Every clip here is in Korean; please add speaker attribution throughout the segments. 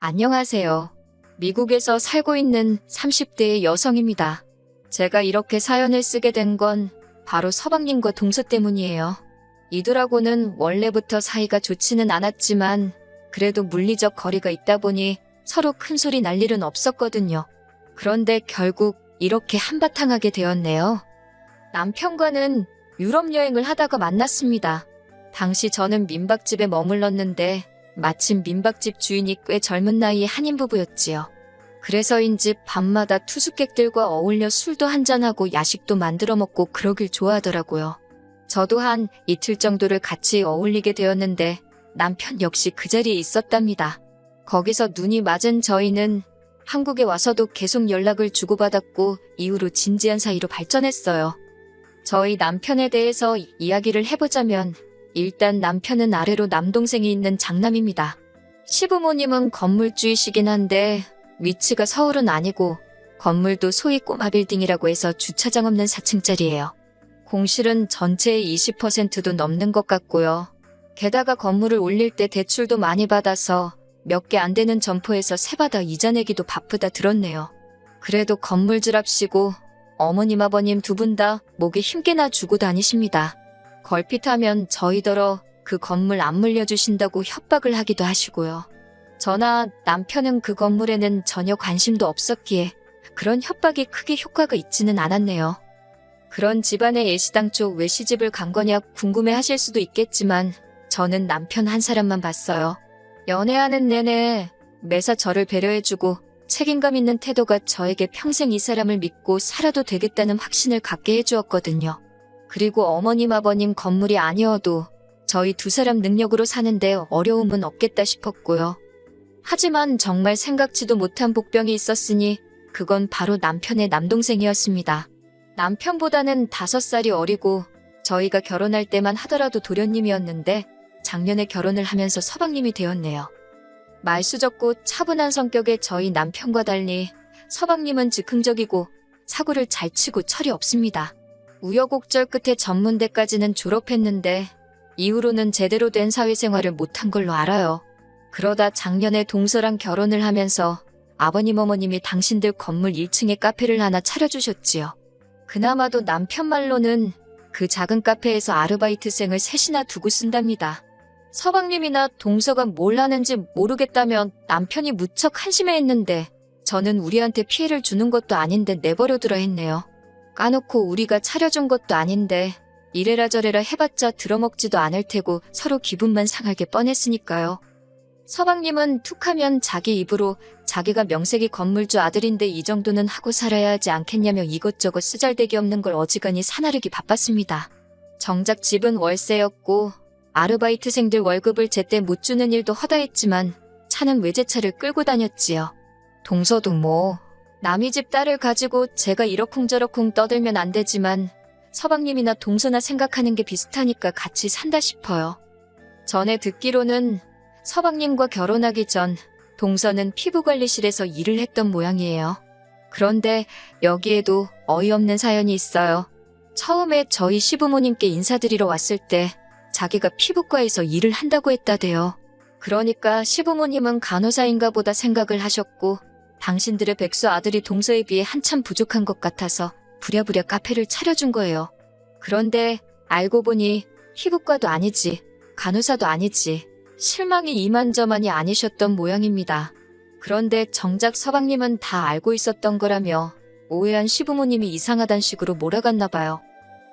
Speaker 1: 안녕하세요. 미국에서 살고 있는 30대의 여성입니다. 제가 이렇게 사연을 쓰게 된 건 바로 서방님과 동서 때문이에요. 이들하고는 원래부터 사이가 좋지는 않았지만 그래도 물리적 거리가 있다 보니 서로 큰 소리 날 일은 없었거든요. 그런데 결국 이렇게 한바탕하게 되었네요. 남편과는 유럽 여행을 하다가 만났습니다. 당시 저는 민박집에 머물렀는데 마침 민박집 주인이 꽤 젊은 나이의 한인 부부였지요. 그래서인지 밤마다 투숙객들과 어울려 술도 한잔하고 야식도 만들어 먹고 그러길 좋아하더라고요. 저도 한 이틀 정도를 같이 어울리게 되었는데 남편 역시 그 자리에 있었답니다. 거기서 눈이 맞은 저희는 한국에 와서도 계속 연락을 주고받았고 이후로 진지한 사이로 발전했어요. 저희 남편에 대해서 이야기를 해보자면 일단 남편은 아래로 남동생이 있는 장남입니다. 시부모님은 건물주이시긴 한데 위치가 서울은 아니고 건물도 소위 꼬마 빌딩이라고 해서 주차장 없는 4층짜리예요. 공실은 전체의 20%도 넘는 것 같고요. 게다가 건물을 올릴 때 대출도 많이 받아서 몇 개 안 되는 점포에서 세받아 이자 내기도 바쁘다 들었네요. 그래도 건물주랍시고 어머님 아버님 두 분 다 목에 힘께나 주고 다니십니다. 걸핏하면 저희더러 그 건물 안 물려주신다고 협박을 하기도 하시고요. 저나 남편은 그 건물에는 전혀 관심도 없었기에 그런 협박이 크게 효과가 있지는 않았네요. 그런 집안의 예시당초 왜 시집을 간 거냐 궁금해 하실 수도 있겠지만 저는 남편 한 사람만 봤어요. 연애하는 내내 매사 저를 배려해주고 책임감 있는 태도가 저에게 평생 이 사람을 믿고 살아도 되겠다는 확신을 갖게 해주었거든요. 그리고 어머님 아버님 건물이 아니어도 저희 두 사람 능력으로 사는데 어려움은 없겠다 싶었고요. 하지만 정말 생각지도 못한 복병이 있었으니 그건 바로 남편의 남동생이었습니다. 남편보다는 다섯 살이 어리고 저희가 결혼할 때만 하더라도 도련님이었는데 작년에 결혼을 하면서 서방님이 되었네요. 말수적고 차분한 성격의 저희 남편과 달리 서방님은 즉흥적이고 사고를 잘 치고 철이 없습니다. 우여곡절 끝에 전문대까지는 졸업했는데 이후로는 제대로 된 사회생활을 못한 걸로 알아요. 그러다 작년에 동서랑 결혼을 하면서 아버님 어머님이 당신들 건물 1층에 카페를 하나 차려주셨지요. 그나마도 남편 말로는 그 작은 카페에서 아르바이트생을 셋이나 두고 쓴답니다. 서방님이나 동서가 뭘 하는지 모르겠다면 남편이 무척 한심해했는데 저는 우리한테 피해를 주는 것도 아닌데 내버려두라 했네요. 까놓고 우리가 차려준 것도 아닌데 이래라 저래라 해봤자 들어먹지도 않을 테고 서로 기분만 상하게 뻔했으니까요. 서방님은 툭하면 자기 입으로 자기가 명색이 건물주 아들인데 이 정도는 하고 살아야 하지 않겠냐며 이것저것 쓰잘데기 없는 걸 어지간히 사나르기 바빴습니다. 정작 집은 월세였고 아르바이트생들 월급을 제때 못 주는 일도 허다했지만 차는 외제차를 끌고 다녔지요. 동서도 뭐 남의 집 딸을 가지고 제가 이러쿵저러쿵 떠들면 안 되지만 서방님이나 동서나 생각하는 게 비슷하니까 같이 산다 싶어요. 전에 듣기로는 서방님과 결혼하기 전 동서는 피부관리실에서 일을 했던 모양이에요. 그런데 여기에도 어이없는 사연이 있어요. 처음에 저희 시부모님께 인사드리러 왔을 때 자기가 피부과에서 일을 한다고 했다대요. 그러니까 시부모님은 간호사인가 보다 생각을 하셨고 당신들의 백수 아들이 동서에 비해 한참 부족한 것 같아서 부랴부랴 카페를 차려준 거예요. 그런데 알고 보니 피부과도 아니지, 간호사도 아니지, 실망이 이만저만이 아니셨던 모양입니다. 그런데 정작 서방님은 다 알고 있었던 거라며 오해한 시부모님이 이상하단 식으로 몰아갔나 봐요.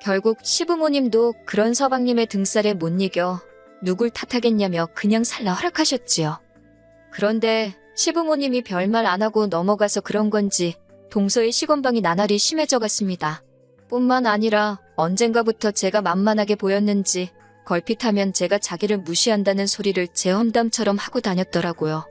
Speaker 1: 결국 시부모님도 그런 서방님의 등살에 못 이겨 누굴 탓하겠냐며 그냥 살라 허락하셨지요. 그런데 시부모님이 별말 안 하고 넘어가서 그런 건지 동서의 시건방이 나날이 심해져 갔습니다. 뿐만 아니라 언젠가부터 제가 만만하게 보였는지 걸핏하면 제가 자기를 무시한다는 소리를 제 험담처럼 하고 다녔더라고요.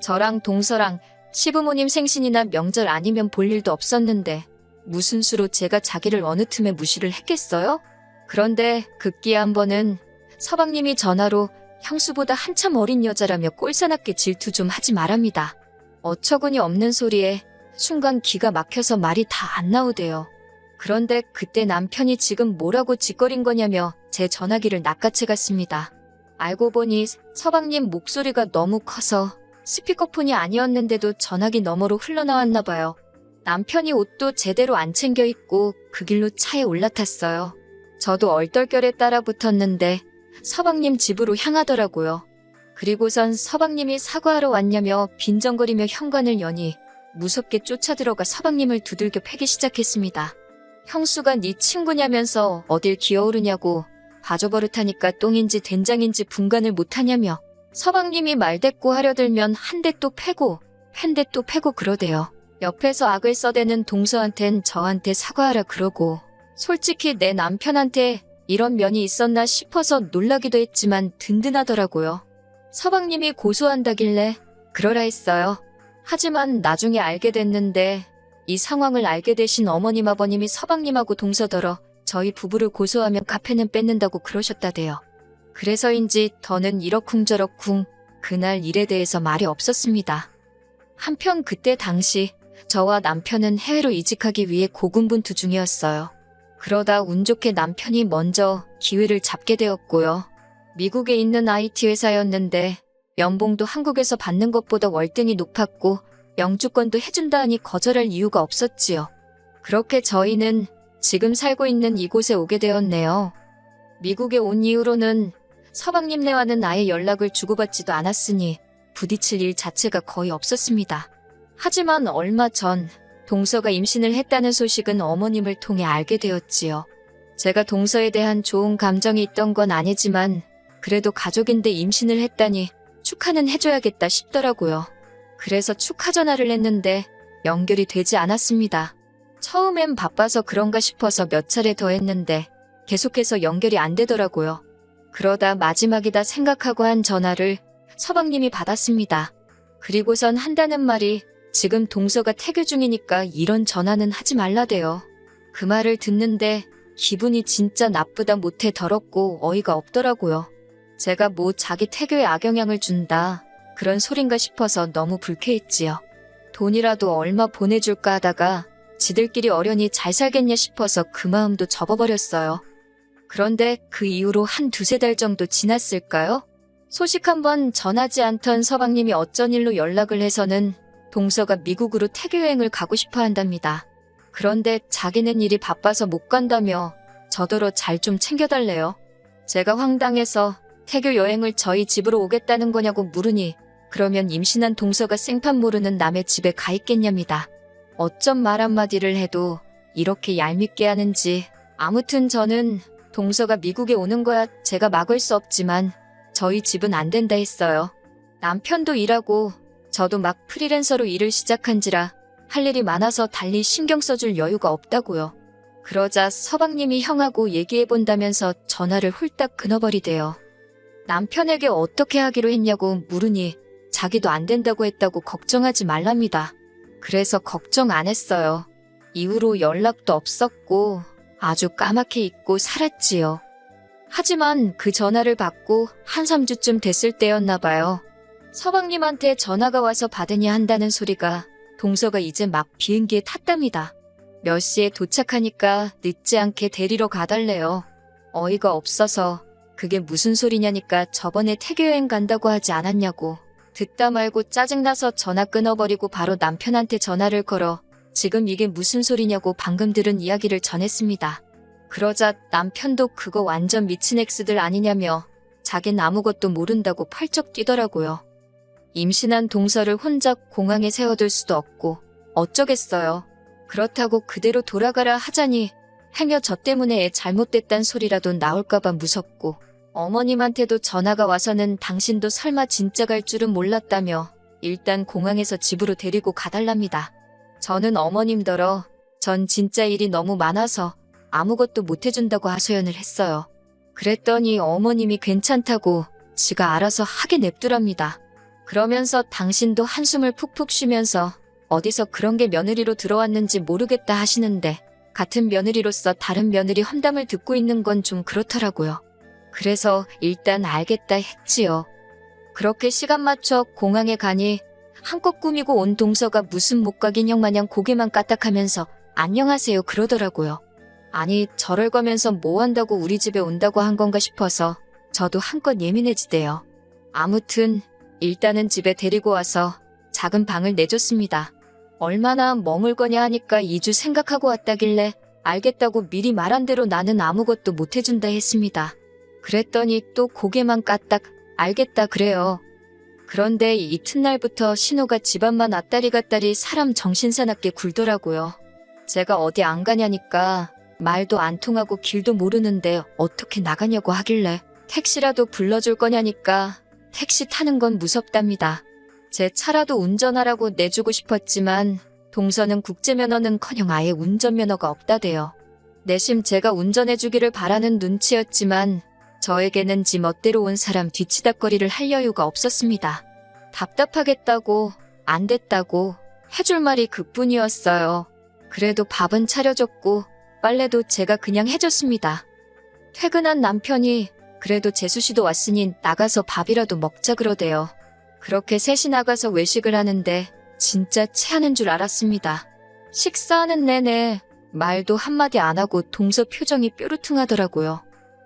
Speaker 1: 저랑 동서랑 시부모님 생신이나 명절 아니면 볼 일도 없었는데 무슨 수로 제가 자기를 어느 틈에 무시를 했겠어요? 그런데 급기에 한 번은 서방님이 전화로 형수보다 한참 어린 여자라며 꼴사납게 질투 좀 하지 말랍니다. 어처구니 없는 소리에 순간 기가 막혀서 말이 다 안 나오대요. 그런데 그때 남편이 지금 뭐라고 짓거린 거냐며 제 전화기를 낚아채 갔습니다. 알고 보니 서방님 목소리가 너무 커서 스피커폰이 아니었는데도 전화기 너머로 흘러나왔나 봐요. 남편이 옷도 제대로 안 챙겨 입고 그 길로 차에 올라탔어요. 저도 얼떨결에 따라 붙었는데 서방님 집으로 향하더라고요. 그리고선 서방님이 사과하러 왔냐며 빈정거리며 현관을 여니 무섭게 쫓아들어가 서방님을 두들겨 패기 시작했습니다. 형수가 네 친구냐면서 어딜 기어오르냐고 바저버릇하니까 똥인지 된장인지 분간을 못하냐며 서방님이 말대꾸 하려들면 한 대 또 패고 한 대 또 패고 그러대요. 옆에서 악을 써대는 동서한텐 저한테 사과하라 그러고 솔직히 내 남편한테 이런 면이 있었나 싶어서 놀라기도 했지만 든든하더라고요. 서방님이 고소한다길래 그러라 했어요. 하지만 나중에 알게 됐는데 이 상황을 알게 되신 어머님 아버님이 서방님하고 동서더러 저희 부부를 고소하면 카페는 뺏는다고 그러셨다대요. 그래서인지 더는 이러쿵저러쿵 그날 일에 대해서 말이 없었습니다. 한편 그때 당시 저와 남편은 해외로 이직하기 위해 고군분투 중이었어요. 그러다 운 좋게 남편이 먼저 기회를 잡게 되었고요. 미국에 있는 IT 회사였는데 연봉도 한국에서 받는 것보다 월등히 높았고 영주권도 해준다 하니 거절할 이유가 없었지요. 그렇게 저희는 지금 살고 있는 이곳에 오게 되었네요. 미국에 온 이후로는 서방님네와는 아예 연락을 주고받지도 않았으니 부딪힐 일 자체가 거의 없었습니다. 하지만 얼마 전 동서가 임신을 했다는 소식은 어머님을 통해 알게 되었지요. 제가 동서에 대한 좋은 감정이 있던 건 아니지만 그래도 가족인데 임신을 했다니 축하는 해줘야겠다 싶더라고요. 그래서 축하 전화를 했는데 연결이 되지 않았습니다. 처음엔 바빠서 그런가 싶어서 몇 차례 더 했는데 계속해서 연결이 안 되더라고요. 그러다 마지막이다 생각하고 한 전화를 서방님이 받았습니다. 그리고선 한다는 말이 지금 동서가 태교 중이니까 이런 전화는 하지 말라대요. 그 말을 듣는데 기분이 진짜 나쁘다 못해 더럽고 어이가 없더라고요. 제가 뭐 자기 태교에 악영향을 준다 그런 소린가 싶어서 너무 불쾌했지요. 돈이라도 얼마 보내줄까 하다가 지들끼리 어련히 잘 살겠냐 싶어서 그 마음도 접어버렸어요. 그런데 그 이후로 한 두세 달 정도 지났을까요? 소식 한번 전하지 않던 서방님이 어쩐 일로 연락을 해서는 동서가 미국으로 태교 여행을 가고 싶어 한답니다. 그런데 자기는 일이 바빠서 못 간다며 저더러 잘 좀 챙겨달래요. 제가 황당해서 태교 여행을 저희 집으로 오겠다는 거냐고 물으니 그러면 임신한 동서가 생판 모르는 남의 집에 가 있겠냐입니다. 어쩜 말 한마디를 해도 이렇게 얄밉게 하는지 아무튼 저는 동서가 미국에 오는 거야 제가 막을 수 없지만 저희 집은 안 된다 했어요. 남편도 일하고 저도 막 프리랜서로 일을 시작한지라 할 일이 많아서 달리 신경 써줄 여유가 없다고요. 그러자 서방님이 형하고 얘기해본다면서 전화를 훌딱 끊어버리대요. 남편에게 어떻게 하기로 했냐고 물으니 자기도 안 된다고 했다고 걱정하지 말랍니다. 그래서 걱정 안 했어요. 이후로 연락도 없었고 아주 까맣게 잊고 살았지요. 하지만 그 전화를 받고 한 3주쯤 됐을 때였나 봐요. 서방님한테 전화가 와서 받으냐 한다는 소리가 동서가 이제 막 비행기에 탔답니다. 몇 시에 도착하니까 늦지 않게 데리러 가달래요. 어이가 없어서 그게 무슨 소리냐니까 저번에 태교 여행 간다고 하지 않았냐고. 듣다 말고 짜증나서 전화 끊어버리고 바로 남편한테 전화를 걸어 지금 이게 무슨 소리냐고 방금 들은 이야기를 전했습니다. 그러자 남편도 그거 완전 미친 엑스들 아니냐며 자긴 아무것도 모른다고 펄쩍 뛰더라고요. 임신한 동서를 혼자 공항에 세워둘 수도 없고 어쩌겠어요. 그렇다고 그대로 돌아가라 하자니 행여 저 때문에 애 잘못됐단 소리라도 나올까봐 무섭고 어머님한테도 전화가 와서는 당신도 설마 진짜 갈 줄은 몰랐다며 일단 공항에서 집으로 데리고 가달랍니다. 저는 어머님더러 전 진짜 일이 너무 많아서 아무것도 못해준다고 하소연을 했어요. 그랬더니 어머님이 괜찮다고 지가 알아서 하게 냅두랍니다. 그러면서 당신도 한숨을 푹푹 쉬면서 어디서 그런 게 며느리로 들어왔는지 모르겠다 하시는데 같은 며느리로서 다른 며느리 험담을 듣고 있는 건 좀 그렇더라고요. 그래서 일단 알겠다 했지요. 그렇게 시간 맞춰 공항에 가니 한껏 꾸미고 온 동서가 무슨 못각 인형 마냥 고개만 까딱하면서 안녕하세요 그러더라고요. 아니 저럴 거면서 뭐 한다고 우리 집에 온다고 한 건가 싶어서 저도 한껏 예민해지대요. 아무튼 일단은 집에 데리고 와서 작은 방을 내줬습니다. 얼마나 머물 거냐 하니까 2주 생각하고 왔다길래 알겠다고 미리 말한 대로 나는 아무것도 못 해준다 했습니다. 그랬더니 또 고개만 까딱 알겠다 그래요. 그런데 이튿날부터 신호가 집안만 왔다리 갔다리 사람 정신 사납게 굴더라고요. 제가 어디 안 가냐니까 말도 안 통하고 길도 모르는데 어떻게 나가냐고 하길래 택시라도 불러줄 거냐니까 택시 타는 건 무섭답니다. 제 차라도 운전하라고 내주고 싶었지만 동서는 국제면허는커녕 아예 운전면허가 없다대요. 내심 제가 운전해주기를 바라는 눈치였지만 저에게는 지 멋대로 온 사람 뒤치다거리를 할 여유가 없었습니다. 답답하겠다고 안 됐다고 해줄 말이 그뿐이었어요. 그래도 밥은 차려줬고 빨래도 제가 그냥 해줬습니다. 퇴근한 남편이 그래도 재수씨도 왔으니 나가서 밥이라도 먹자 그러대요. 그렇게 셋이 나가서 외식을 하는데 진짜 체하는 줄 알았습니다. 식사하는 내내 말도 한마디 안 하고 동서 표정이 뾰루퉁하더라고요.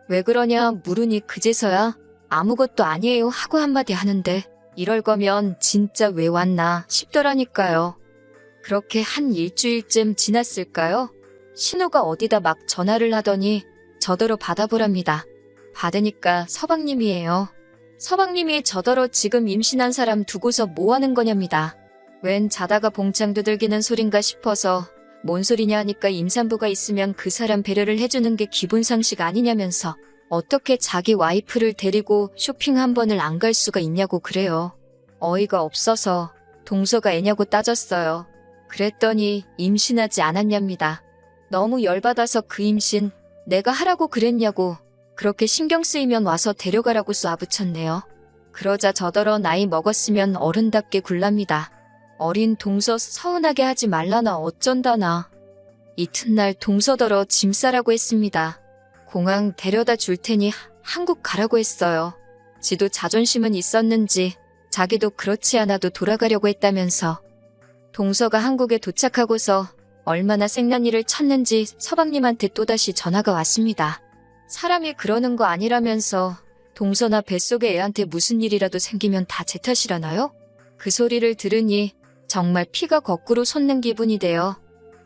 Speaker 1: 왜 그러냐 물으니 그제서야 아무것도 아니에요 하고 한마디 하는데 이럴 거면 진짜 왜 왔나 싶더라니까요. 그렇게 한 일주일쯤 지났을까요? 신우가 어디다 막 전화를 하더니 저더러 받아보랍니다. 받으니까 서방님이에요. 서방님이 저더러 지금 임신한 사람 두고서 뭐 하는 거냐입니다. 웬 자다가 봉창 두들기는 소린가 싶어서 뭔 소리냐 하니까 임산부가 있으면 그 사람 배려를 해주는 게 기본 상식 아니냐면서 어떻게 자기 와이프를 데리고 쇼핑 한 번을 안 갈 수가 있냐고 그래요. 어이가 없어서 동서가 애냐고 따졌어요. 그랬더니 임신하지 않았냐입니다. 너무 열받아서 그 임신 내가 하라고 그랬냐고 그렇게 신경 쓰이면 와서 데려가라고 쏴붙였네요. 그러자 저더러 나이 먹었으면 어른답게 굴랍니다. 어린 동서 서운하게 하지 말라나 어쩐다나. 이튿날 동서더러 짐 싸라고 했습니다. 공항 데려다 줄 테니 하- 한국 가라고 했어요. 지도 자존심은 있었는지 자기도 그렇지 않아도 돌아가려고 했다면서. 동서가 한국에 도착하고서 얼마나 생난 일을 찾는지 서방님한테 또다시 전화가 왔습니다. 사람이 그러는 거 아니라면서 동서나 뱃속의 애한테 무슨 일이라도 생기면 다 제 탓이라나요? 그 소리를 들으니 정말 피가 거꾸로 솟는 기분이 돼요.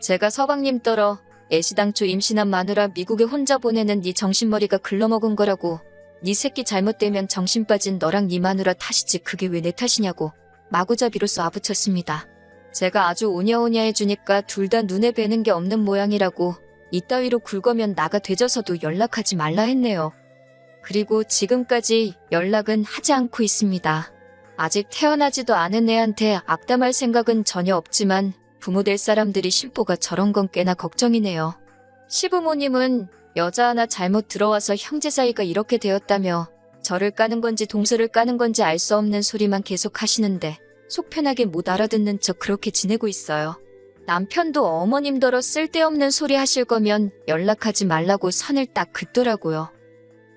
Speaker 1: 제가 서방님 떨어 애시당초 임신한 마누라 미국에 혼자 보내는 네 정신머리가 글러먹은 거라고 네 새끼 잘못되면 정신 빠진 너랑 네 마누라 탓이지 그게 왜 내 탓이냐고 마구잡이로 쏘아붙였습니다. 제가 아주 오냐오냐 해주니까 둘 다 눈에 뵈는 게 없는 모양이라고 이따위로 굴거면 나가 되져서도 연락하지 말라 했네요. 그리고 지금까지 연락은 하지 않고 있습니다. 아직 태어나지도 않은 애한테 악담할 생각은 전혀 없지만 부모 될 사람들이 심보가 저런 건 꽤나 걱정이네요. 시부모님은 여자 하나 잘못 들어와서 형제 사이가 이렇게 되었다며 저를 까는 건지 동서를 까는 건지 알 수 없는 소리만 계속 하시는데 속 편하게 못 알아듣는 척 그렇게 지내고 있어요. 남편도 어머님더러 쓸데없는 소리 하실 거면 연락하지 말라고 선을 딱 긋더라고요.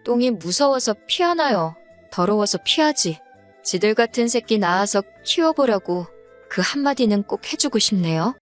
Speaker 1: 똥이 무서워서 피하나요? 더러워서 피하지. 지들 같은 새끼 낳아서 키워보라고 그 한마디는 꼭 해주고 싶네요.